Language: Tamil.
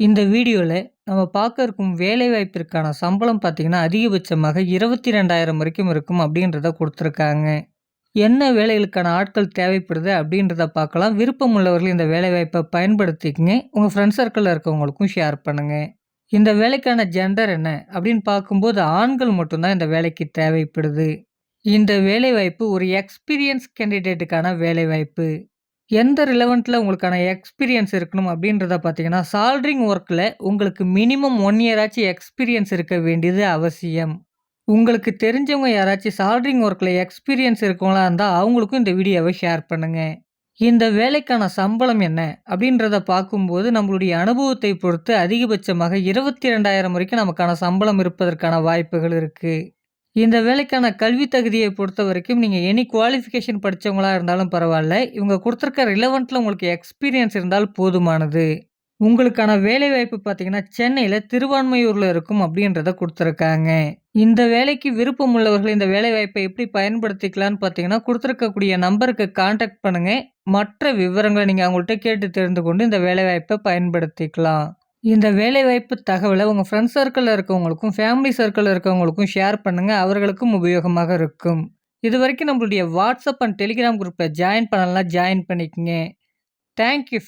இந்த வீடியோவில் நம்ம பார்க்க இருக்கும் வேலைவாய்ப்பிற்கான சம்பளம் பார்த்தீங்கன்னா, அதிகபட்சமாக 22,000 வரைக்கும் இருக்கும் அப்படின்றத கொடுத்துருக்காங்க என்ன வேலைகளுக்கான ஆட்கள் தேவைப்படுது அப்படின்றத பார்க்கலாம். விருப்பம் உள்ளவர்கள் இந்த வேலைவாய்ப்பை பயன்படுத்திக்கங்க. உங்கள் ஃப்ரெண்ட்ஸ் சர்க்கிளில் இருக்கவங்களுக்கும் ஷேர் பண்ணுங்கள் இந்த வேலைக்கான ஜெண்டர் என்ன அப்படின்னு பார்க்கும்போது, ஆண்கள் மட்டும்தான் இந்த வேலைக்கு தேவைப்படுது. இந்த வேலைவாய்ப்பு ஒரு எக்ஸ்பீரியன்ஸ் கேண்டிடேட்டுக்கான வேலைவாய்ப்பு. எந்த ரிலவெண்ட்டில் உங்களுக்கான எக்ஸ்பீரியன்ஸ் இருக்கணும் அப்படின்றத பார்த்தீங்கன்னா, சால்ட்ரிங் ஒர்க்கில் உங்களுக்கு மினிமம் ஒன் இயராச்சும் எக்ஸ்பீரியன்ஸ் இருக்க வேண்டியது அவசியம். உங்களுக்கு தெரிஞ்சவங்க யாராச்சும் சால்ட்ரிங் ஒர்க்கில் எக்ஸ்பீரியன்ஸ் இருக்கவங்களா இருந்தால் அவங்களுக்கும் இந்த வீடியோவை ஷேர் பண்ணுங்கள் இந்த வேலைக்கான சம்பளம் என்ன அப்படின்றத பார்க்கும்போது, நம்மளுடைய அனுபவத்தை பொறுத்து அதிகபட்சமாக 22,000 வரைக்கும் நமக்கான சம்பளம் இருப்பதற்கான வாய்ப்புகள் இருக்குது இந்த வேலைக்கான கல்வி தகுதியை பொறுத்த வரைக்கும் நீங்கள் எனி குவாலிஃபிகேஷன் படித்தவங்களாக இருந்தாலும் பரவாயில்ல இவங்க கொடுத்துருக்க ரிலவெண்ட்டில் உங்களுக்கு எக்ஸ்பீரியன்ஸ் இருந்தால் போதுமானது. உங்களுக்கான வேலைவாய்ப்பு பார்த்தீங்கன்னா, சென்னையில் திருவான்மையூரில் இருக்கும் அப்படின்றத கொடுத்துருக்காங்க இந்த வேலைக்கு விருப்பம் உள்ளவர்கள் இந்த வேலைவாய்ப்பை எப்படி பயன்படுத்திக்கலான்னு பார்த்தீங்கன்னா, கொடுத்துருக்கக்கூடிய நம்பருக்கு கான்டாக்ட் பண்ணுங்கள் மற்ற விவரங்களை நீங்கள் அவங்கள்ட்ட கேட்டு தெரிந்து கொண்டு இந்த வேலைவாய்ப்பை பயன்படுத்திக்கலாம். இந்த வேலைவாய்ப்பு தகவலை உங்கள் ஃப்ரெண்ட்ஸ் சர்க்கிளில் இருக்கவங்களுக்கும், ஃபேமிலி சர்க்கிளில் இருக்கவங்களுக்கும் ஷேர் பண்ணுங்க. அவர்களுக்கும் உபயோகமாக இருக்கும். இதுவரைக்கும் நம்மளுடைய வாட்ஸ்அப் அண்ட் டெலிகிராம் குரூப்பில் ஜாயின் பண்ணலாம் ஜாயின் பண்ணிக்கங்க. Thank you